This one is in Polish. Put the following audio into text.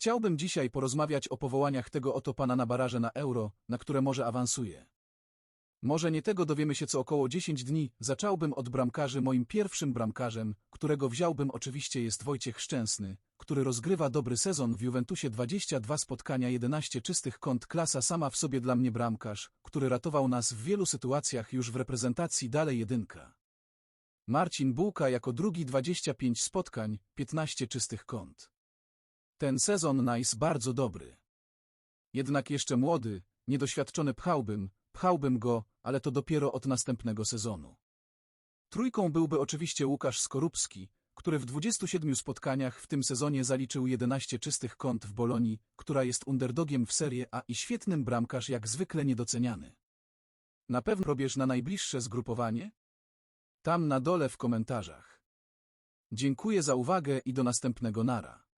Chciałbym dzisiaj porozmawiać o powołaniach tego oto pana na baraże na euro, na które może awansuje. Może nie tego dowiemy się co około 10 dni, zacząłbym od bramkarzy moim pierwszym bramkarzem, którego wziąłbym oczywiście jest Wojciech Szczęsny, który rozgrywa dobry sezon w Juventusie 22 spotkania 11 czystych kąt klasa sama w sobie dla mnie bramkarz, który ratował nas w wielu sytuacjach już w reprezentacji dalej jedynka. Marcin Bułka jako drugi 25 spotkań, 15 czystych kąt. Ten sezon nice bardzo dobry. Jednak jeszcze młody, niedoświadczony pchałbym, pchałbym go, ale to dopiero od następnego sezonu. Trójką byłby oczywiście Łukasz Skorupski, który w 27 spotkaniach w tym sezonie zaliczył 11 czystych kąt w Bolonii, która jest underdogiem w Serie A i świetnym bramkarz jak zwykle niedoceniany. Na pewno probierz na najbliższe zgrupowanie? Tam na dole w komentarzach. Dziękuję za uwagę i do następnego nara.